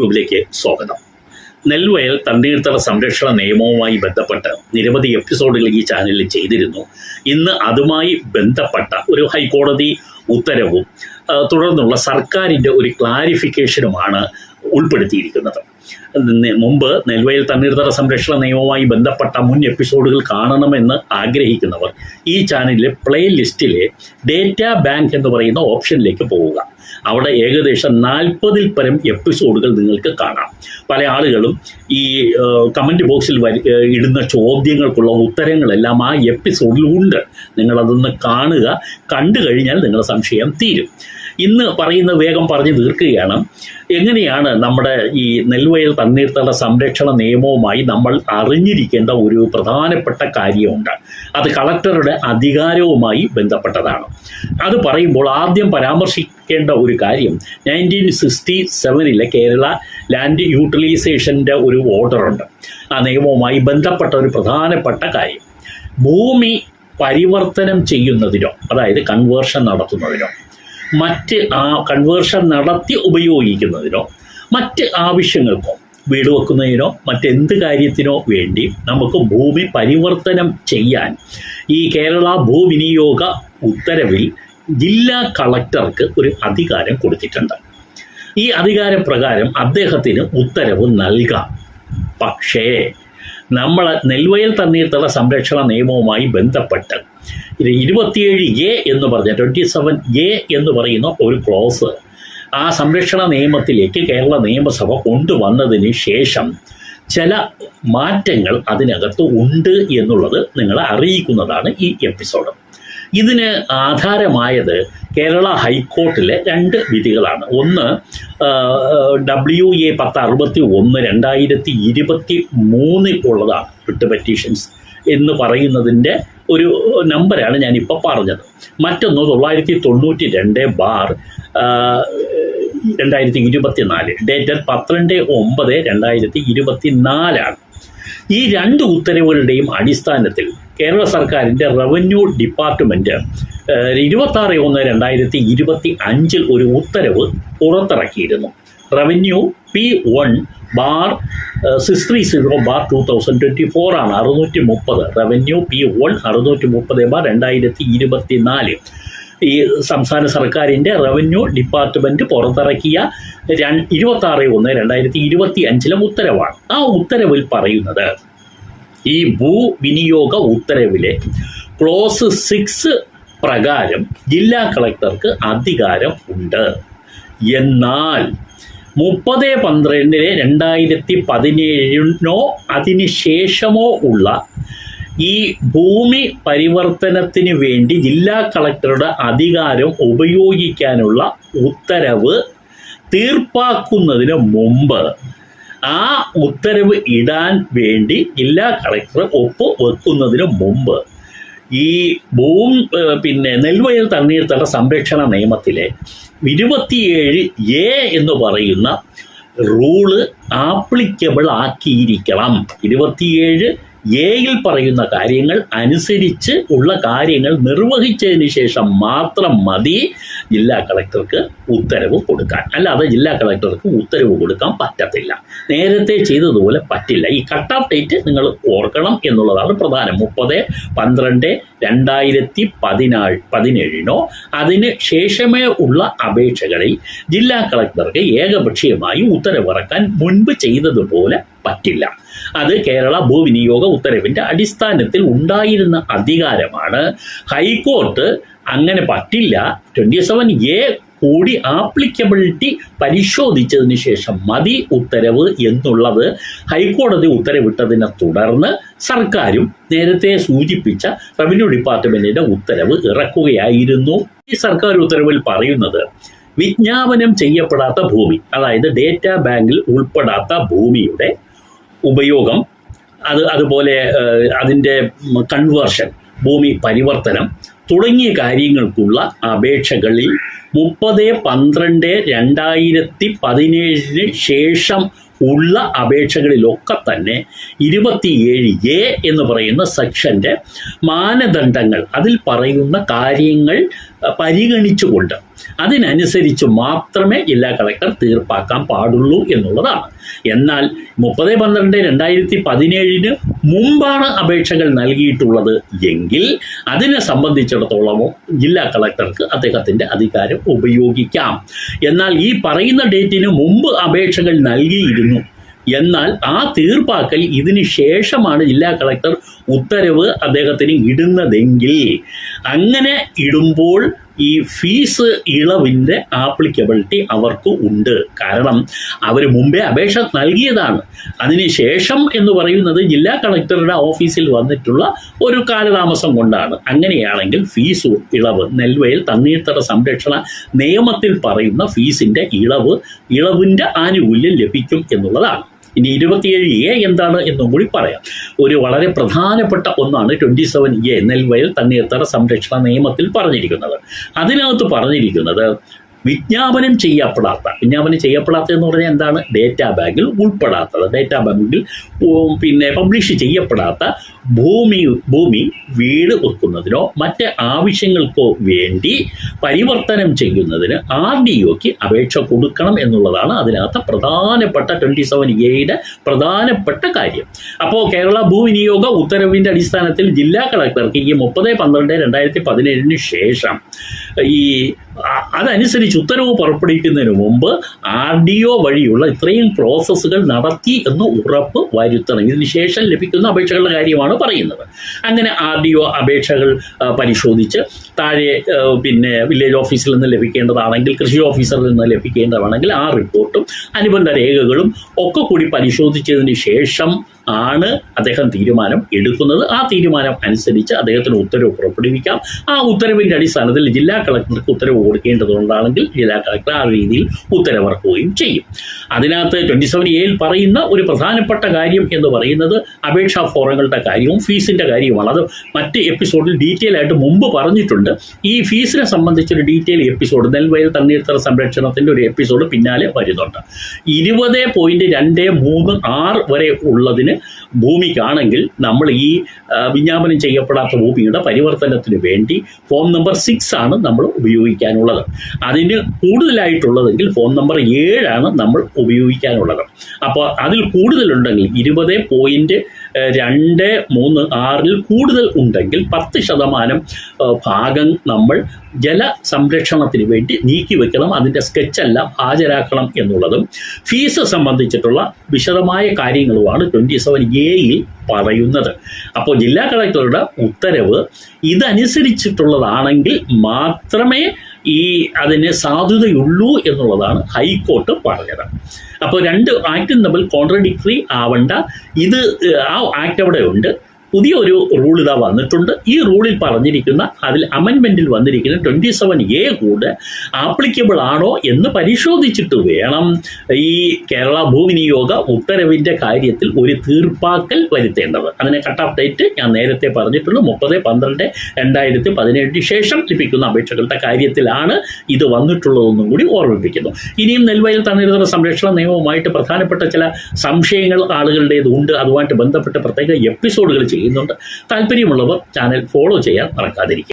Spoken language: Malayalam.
യൂട്യൂബിലേക്ക് സ്വാഗതം. നെൽവയൽ തണ്ണീർത്തട സംരക്ഷണ നിയമവുമായി ബന്ധപ്പെട്ട് നിരവധി എപ്പിസോഡുകൾ ഈ ചാനലിൽ ചെയ്തിരുന്നു. ഇന്ന് അതുമായി ബന്ധപ്പെട്ട ഒരു ഹൈക്കോടതി ഉത്തരവും തുടർന്നുള്ള സർക്കാരിന്റെ ഒരു ക്ലാരിഫിക്കേഷനുമാണ് ഉൾപ്പെടുത്തിയിരിക്കുന്നത്. മുമ്പ് നെൽവയൽ തണ്ണീർത്തട സംരക്ഷണ നിയമവുമായി ബന്ധപ്പെട്ട മുൻ എപ്പിസോഡുകൾ കാണണമെന്ന് ആഗ്രഹിക്കുന്നവർ ഈ ചാനലിലെ പ്ലേ ലിസ്റ്റിലെ ഡേറ്റ ബാങ്ക് എന്ന് പറയുന്ന ഓപ്ഷനിലേക്ക് പോവുക. അവിടെ ഏകദേശം നാൽപ്പതിൽ പരം എപ്പിസോഡുകൾ നിങ്ങൾക്ക് കാണാം. പല ആളുകളും ഈ കമന്റ് ബോക്സിൽ വരി ഇടുന്ന ചോദ്യങ്ങൾക്കുള്ള ഉത്തരങ്ങളെല്ലാം ആ എപ്പിസോഡിലുണ്ട്. നിങ്ങളതൊന്ന് കാണുക കണ്ടു കഴിഞ്ഞാൽ നിങ്ങളുടെ സംശയം തീരും. ഇന്ന് പറയുന്ന വേഗം പറഞ്ഞു തീർക്കുകയാണ്. എങ്ങനെയാണ് നമ്മുടെ ഈ നെൽവയൽ തണ്ണീർത്തട സംരക്ഷണ നിയമവുമായി നമ്മൾ അറിഞ്ഞിരിക്കേണ്ട ഒരു പ്രധാനപ്പെട്ട കാര്യമുണ്ട്. അത് കളക്ടറുടെ അധികാരവുമായി ബന്ധപ്പെട്ടതാണ്. അത് പറയുമ്പോൾ ആദ്യം പരാമർശിക്കേണ്ട ഒരു കാര്യം നയന്റീൻ സിക്സ്റ്റി സെവനിലെ കേരള ലാൻഡ് യൂട്ടിലൈസേഷന്റെ ഒരു ഓർഡറുണ്ട് ആ നിയമവുമായി ബന്ധപ്പെട്ട ഒരു പ്രധാനപ്പെട്ട കാര്യം. ഭൂമി പരിവർത്തനം ചെയ്യുന്നതിനോ അതായത് കൺവേർഷൻ നടത്തുന്നതിനോ മറ്റ് ആ കൺവേർഷൻ നടത്തി ഉപയോഗിക്കുന്നതിനോ മറ്റ് ആവശ്യങ്ങൾക്കോ വീട് വെക്കുന്നതിനോ മറ്റെന്ത് കാര്യത്തിനോ വേണ്ടി നമുക്ക് ഭൂമി പരിവർത്തനം ചെയ്യാൻ ഈ കേരള ഭൂവിനിയോഗ ഉത്തരവിൽ ജില്ലാ കളക്ടർക്ക് ഒരു അധികാരം കൊടുത്തിട്ടുണ്ട്. ഈ അധികാരപ്രകാരം അദ്ദേഹത്തിന് ഉത്തരവ് നൽകാം. പക്ഷേ നമ്മൾ നെൽവയൽ തണ്ണീർത്തട സംരക്ഷണ നിയമവുമായി ബന്ധപ്പെട്ട് ഇരുപത്തിയേഴ് എ എന്ന് പറഞ്ഞ ട്വന്റി സെവൻ എ എന്ന് പറയുന്ന ഒരു ക്ലോസ് ആ സംരക്ഷണ നിയമത്തിലേക്ക് കേരള നിയമസഭ കൊണ്ടുവന്നതിന് ശേഷം ചില മാറ്റങ്ങൾ അതിനകത്ത് ഉണ്ട് എന്നുള്ളത് നിങ്ങളെ അറിയിക്കുന്നതാണ് ഈ എപ്പിസോഡ് ഇതിന് ആധാരമായത് കേരള ഹൈക്കോർട്ടിലെ രണ്ട് വിധികളാണ്. ഒന്ന് ഡബ്ല്യു എ പത്ത് അറുപത്തി ഒന്ന് രണ്ടായിരത്തി ഇരുപത്തി മൂന്നിൽ ഉള്ളതാണ് റിട്ട് പെറ്റീഷൻസ് എന്ന് പറയുന്നതിന്റെ ഒരു നമ്പറാണ് ഞാനിപ്പോൾ പറഞ്ഞത്. മറ്റൊന്ന് തൊള്ളായിരത്തി തൊണ്ണൂറ്റി രണ്ട് ബാർ രണ്ടായിരത്തി ഇരുപത്തി നാല് ഡേറ്റഡ് പന്ത്രണ്ട് ഒമ്പത് രണ്ടായിരത്തി ഇരുപത്തി നാലാണ് ഈ രണ്ട് ഉത്തരവുകളുടെയും അടിസ്ഥാനത്തിൽ കേരള സർക്കാരിന്റെ റവന്യൂ ഡിപ്പാർട്ട്മെന്റ് ഇരുപത്താറ് ഒന്ന് രണ്ടായിരത്തി ഇരുപത്തി അഞ്ചിൽ ഒരു ഉത്തരവ് പുറത്തിറക്കിയിരുന്നു. Revenue P one bar six three zero bar two thousand twenty four ആണ് അറുന്നൂറ്റി മുപ്പത് റവന്യൂ പി വൺ അറുന്നൂറ്റി മുപ്പത് ബാർ രണ്ടായിരത്തി ഇരുപത്തി നാല് ഈ സംസ്ഥാന സർക്കാരിന്റെ റവന്യൂ ഡിപ്പാർട്ട്മെന്റ് പുറത്തിറക്കിയ രണ്ട് ഇരുപത്താറ് ഒന്ന് രണ്ടായിരത്തി ഇരുപത്തി അഞ്ചിലെ ഉത്തരവാണ്. ആ ഉത്തരവിൽ പറയുന്നത് ഈ ഭൂവിനിയോഗ ഉത്തരവിലെ ക്ലോസ് സിക്സ് പ്രകാരം ജില്ലാ കളക്ടർക്ക് അധികാരം ഉണ്ട്. എന്നാൽ മുപ്പത് പന്ത്രണ്ടിന് രണ്ടായിരത്തി പതിനേഴിനോ അതിനു ശേഷമോ ഉള്ള ഈ ഭൂമി പരിവർത്തനത്തിന് വേണ്ടി ജില്ലാ കളക്ടറുടെ അധികാരം ഉപയോഗിക്കാനുള്ള ഉത്തരവ് തീർപ്പാക്കുന്നതിന് മുമ്പ് ആ ഉത്തരവ് ഇടാൻ വേണ്ടി ജില്ലാ കളക്ടർ ഒപ്പ് വെക്കുന്നതിന് മുമ്പ് ഈ ഭൂം പിന്നെ നെൽവയൽ തണ്ണീർത്തട സംരക്ഷണ നിയമത്തിലെ ഇരുപത്തിയേഴ് എ എന്ന് പറയുന്ന റൂൾ ആപ്ലിക്കബിൾ ആക്കിയിരിക്കണം. ഇരുപത്തിയേഴ് എയിൽ പറയുന്ന കാര്യങ്ങൾ അനുസരിച്ച് ഉള്ള കാര്യങ്ങൾ നിർവഹിച്ചതിന് ശേഷം മാത്രം മതി ജില്ലാ കളക്ടർക്ക് ഉത്തരവ് കൊടുക്കാൻ. അല്ലാതെ ജില്ലാ കളക്ടർക്ക് ഉത്തരവ് കൊടുക്കാൻ പറ്റത്തില്ല. നേരത്തെ ചെയ്തതുപോലെ പറ്റില്ല. ഈ കട്ട് ഓഫ് ഡേറ്റ് നിങ്ങൾ ഓർക്കണം എന്നുള്ളതാണ് പ്രധാനം. മുപ്പത് പന്ത്രണ്ട് രണ്ടായിരത്തി പതിനാല് പതിനേഴിനോ അതിന് ശേഷമേ ഉള്ള അപേക്ഷകളിൽ ജില്ലാ കളക്ടർക്ക് ഏകപക്ഷീയമായി ഉത്തരവിറക്കാൻ മുൻപ് ചെയ്തതുപോലെ പറ്റില്ല. അത് കേരള ഭൂവിനിയോഗ ഉത്തരവിന്റെ അടിസ്ഥാനത്തിൽ ഉണ്ടായിരുന്ന അധികാരമാണ്. ഹൈക്കോർട്ട് അങ്ങനെ പറ്റില്ല. ട്വന്റി സെവൻ എ കൂടി ആപ്ലിക്കബിലിറ്റി പരിശോധിച്ചതിന് ശേഷം മതി ഉത്തരവ് എന്നുള്ളത് ഹൈക്കോടതി ഉത്തരവിട്ടതിനെ തുടർന്ന് സർക്കാരും നേരത്തെ സൂചിപ്പിച്ച റവന്യൂ ഡിപ്പാർട്ട്മെന്റിന്റെ ഉത്തരവ് ഇറക്കുകയായിരുന്നു. ഈ സർക്കാർ ഉത്തരവിൽ പറയുന്നത് വിജ്ഞാപനം ചെയ്യപ്പെടാത്ത ഭൂമി അതായത് ഡേറ്റാ ബാങ്കിൽ ഉൾപ്പെടാത്ത ഭൂമിയുടെ ഉപയോഗം അത് അതുപോലെ അതിന്റെ കൺവേർഷൻ ഭൂമി പരിവർത്തനം തുടങ്ങിയ കാര്യങ്ങൾക്കുള്ള അപേക്ഷകളിൽ മുപ്പത് പന്ത്രണ്ട് രണ്ടായിരത്തി പതിനേഴിന് ശേഷം ഉള്ള അപേക്ഷകളിലൊക്കെ തന്നെ ഇരുപത്തിയേഴ് എ എന്ന് പറയുന്ന സെക്ഷന്റെ മാനദണ്ഡങ്ങൾ അതിൽ പറയുന്ന കാര്യങ്ങൾ പരിഗണിച്ചുകൊണ്ട് അതിനനുസരിച്ച് മാത്രമേ ജില്ലാ കളക്ടർ തീർപ്പാക്കാൻ പാടുള്ളൂ എന്നുള്ളതാണ്. എന്നാൽ മുപ്പത് പന്ത്രണ്ട് രണ്ടായിരത്തി പതിനേഴിന് മുമ്പാണ് അപേക്ഷകൾ നൽകിയിട്ടുള്ളത് എങ്കിൽ അതിനെ സംബന്ധിച്ചിടത്തോളമോ ജില്ലാ കളക്ടർക്ക് അദ്ദേഹത്തിന്റെ അധികാരം ഉപയോഗിക്കാം. എന്നാൽ ഈ പറയുന്ന ഡേറ്റിന് മുമ്പ് അപേക്ഷകൾ നൽകിയിരുന്നു. എന്നാൽ ആ തീർപ്പാക്കൽ ഇതിന് ശേഷമാണ് ജില്ലാ കളക്ടർ ഉത്തരവ് അദ്ദേഹത്തിന് ഇടുന്നതെങ്കിൽ അങ്ങനെ ഇടുമ്പോൾ ഈ ഫീസ് ഇളവിന്റെ ആപ്ലിക്കബിലിറ്റി അവർക്ക് ഉണ്ട്. കാരണം അവർ മുമ്പേ അപേക്ഷ നൽകിയതാണ്. അതിന് ശേഷം എന്ന് പറയുന്നത് ജില്ലാ കളക്ടറുടെ ഓഫീസിൽ വന്നിട്ടുള്ള ഒരു കാലതാമസം കൊണ്ടാണ്. അങ്ങനെയാണെങ്കിൽ ഫീസ് ഇളവ് നെൽവയൽ തണ്ണീർത്തട സംരക്ഷണ നിയമത്തിൽ പറയുന്ന ഫീസിന്റെ ഇളവ് ഇളവിന്റെ ആനുകൂല്യം ലഭിക്കും എന്നുള്ളതാണ്. ഇനി ഇരുപത്തിയേഴ് എ എന്താണ് എന്നും കൂടി പറയാം. ഒരു വളരെ പ്രധാനപ്പെട്ട ഒന്നാണ് ട്വന്റി സെവൻ എ നെൽവയൽ തണ്ണീർത്തട സംരക്ഷണ നിയമത്തിൽ പറഞ്ഞിരിക്കുന്നത്. അതിനകത്ത് പറഞ്ഞിരിക്കുന്നത് വിജ്ഞാപനം ചെയ്യപ്പെടാത്ത വിജ്ഞാപനം ചെയ്യപ്പെടാത്ത എന്ന് പറഞ്ഞാൽ എന്താണ്? ഡേറ്റാ ബാങ്കിൽ ഉൾപ്പെടാത്തത്. ഡേറ്റാ ബാങ്കിൽ പിന്നെ പബ്ലിഷ് ചെയ്യപ്പെടാത്ത ഭൂമി ഭൂമി വീട് വെക്കുന്നതിനോ മറ്റ് ആവശ്യങ്ങൾക്കോ വേണ്ടി പരിവർത്തനം ചെയ്യുന്നതിന് ആർ ഡി ഒക്ക് അപേക്ഷ കൊടുക്കണം എന്നുള്ളതാണ് അതിനകത്ത് പ്രധാനപ്പെട്ട ട്വന്റി സെവൻ എയുടെ പ്രധാനപ്പെട്ട കാര്യം. അപ്പോൾ കേരള ഭൂവിനിയോഗ ഉത്തരവിന്റെ അടിസ്ഥാനത്തിൽ ജില്ലാ കളക്ടർക്ക് ഈ മുപ്പത് പന്ത്രണ്ട് രണ്ടായിരത്തി പതിനേഴിന് ശേഷം ഈ അതനുസരിച്ച് ഉത്തരവ് പുറപ്പെടുവിക്കുന്നതിന് മുമ്പ് ആർ ഡി ഒ വഴിയുള്ള ഇത്രയും പ്രോസസ്സുകൾ നടത്തി എന്ന് ഉറപ്പ് വരുത്തണം. ഇതിന് ശേഷം ലഭിക്കുന്ന അപേക്ഷകളുടെ കാര്യമാണ് പറയുന്നത്. അങ്ങനെ ആർ ഡി ഒ അപേക്ഷകൾ പരിശോധിച്ച് താഴെ പിന്നെ വില്ലേജ് ഓഫീസിൽ നിന്ന് ലഭിക്കേണ്ടതാണെങ്കിൽ കൃഷി ഓഫീസറിൽ നിന്ന് ലഭിക്കേണ്ടതാണെങ്കിൽ ആ റിപ്പോർട്ടും അനുബന്ധ രേഖകളും ഒക്കെ കൂടി പരിശോധിച്ചതിന് ശേഷം ആണ് അദ്ദേഹം തീരുമാനം എടുക്കുന്നത്. ആ തീരുമാനം അനുസരിച്ച് അദ്ദേഹത്തിന് ഉത്തരവ് പുറപ്പെടുവിക്കാം. ആ ഉത്തരവിന്റെ അടിസ്ഥാനത്തിൽ ജില്ലാ കളക്ടർക്ക് ഉത്തരവ് കൊടുക്കേണ്ടതുകൊണ്ടാണെങ്കിൽ ജില്ലാ കളക്ടർ ആ രീതിയിൽ ഉത്തരവിറക്കുകയും ചെയ്യും. അതിനകത്ത് ട്വന്റി സെവൻ എയിൽ പറയുന്ന ഒരു പ്രധാനപ്പെട്ട കാര്യം എന്ന് പറയുന്നത് അപേക്ഷാ ഫോറങ്ങളുടെ കാര്യവും ഫീസിന്റെ കാര്യവുമാണ്. അത് മറ്റ് എപ്പിസോഡിൽ ഡീറ്റെയിൽ ആയിട്ട് മുമ്പ് പറഞ്ഞിട്ടുണ്ട്. ഈ ഫീസിനെ സംബന്ധിച്ചൊരു ഡീറ്റെയിൽ എപ്പിസോഡ് നെൽവയൽ തണ്ണീർത്തറ സംരക്ഷണത്തിന്റെ ഒരു എപ്പിസോഡ് പിന്നാലെ വരുന്നുണ്ട്. ഇരുപത് പോയിന്റ് രണ്ട് മൂന്ന് ആറ് വരെ ഉള്ളതിന് ഭൂമിക്കാണെങ്കിൽ നമ്മൾ ഈ വിജ്ഞാപനം ചെയ്യപ്പെടാത്ത ഭൂമിയുടെ പരിവർത്തനത്തിന് വേണ്ടി ഫോം നമ്പർ സിക്സ് ആണ് നമ്മൾ ഉപയോഗിക്കാനുള്ളത്. അതിന് കൂടുതലായിട്ടുള്ളതെങ്കിൽ ഫോം നമ്പർ ഏഴാണ് നമ്മൾ ഉപയോഗിക്കാനുള്ളത്. അപ്പോൾ അതിൽ കൂടുതലുണ്ടെങ്കിൽ ഇരുപത് പോയിന്റ് രണ്ട് മൂന്ന് ആറിൽ കൂടുതൽ ഉണ്ടെങ്കിൽ പത്ത് ശതമാനം ഭാഗം നമ്മൾ ജല സംരക്ഷണത്തിന് വേണ്ടി നീക്കി വെക്കണം അതിന്റെ സ്കെച്ചെല്ലാം ഹാജരാക്കണം എന്നുള്ളതും ഫീസ് സംബന്ധിച്ചിട്ടുള്ള വിശദമായ കാര്യങ്ങളുമാണ് ട്വന്റി സെവൻ എയിൽ പറയുന്നത്. അപ്പോൾ ജില്ലാ കളക്ടറുടെ ഉത്തരവ് ഇതനുസരിച്ചിട്ടുള്ളതാണെങ്കിൽ മാത്രമേ ഈ അതിന് സാധുതയുള്ളൂ എന്നുള്ളതാണ് ഹൈക്കോർട്ട് പറഞ്ഞത്. അപ്പോൾ രണ്ട് ആക്ടും തമ്മിൽ കോൺട്രഡിക്ടറി ആവണ്ട. ഇത് ആ ആക്ട് അവിടെ ഉണ്ട്. പുതിയ ഒരു റൂൾ ഇതാ വന്നിട്ടുണ്ട്. ഈ റൂളിൽ പറഞ്ഞിരിക്കുന്ന അതിൽ അമെൻമെന്റിൽ വന്നിരിക്കുന്ന ട്വന്റി സെവൻ എ കൂടെ ആപ്ലിക്കബിൾ ആണോ എന്ന് പരിശോധിച്ചിട്ട് വേണം ഈ കേരള ഭൂവിനിയോഗ ഉത്തരവിന്റെ കാര്യത്തിൽ ഒരു തീർപ്പാക്കൽ വരുത്തേണ്ടത്. അതിനെ കട്ട് ഓഫ് ഡേറ്റ് ഞാൻ നേരത്തെ പറഞ്ഞിട്ടുണ്ട്. മുപ്പത് പന്ത്രണ്ട് രണ്ടായിരത്തി പതിനേഴിന് ശേഷം ലഭിക്കുന്ന അപേക്ഷകളുടെ കാര്യത്തിലാണ് ഇത് വന്നിട്ടുള്ളതെന്നും കൂടി ഓർമ്മിപ്പിക്കുന്നു. ഇനിയും നെൽവയൽ തണ്ണീർത്തട സംരക്ഷണ നിയമവുമായിട്ട് പ്രധാനപ്പെട്ട ചില സംശയങ്ങൾ ആളുകളുടേതുണ്ട്. അതുമായിട്ട് ബന്ധപ്പെട്ട് പ്രത്യേക എപ്പിസോഡുകൾ ചെയ്യുന്നുണ്ട്. താല്പര്യമുള്ളവർ ചാനൽ ഫോളോ ചെയ്യാൻ മറക്കാതിരിക്കുക.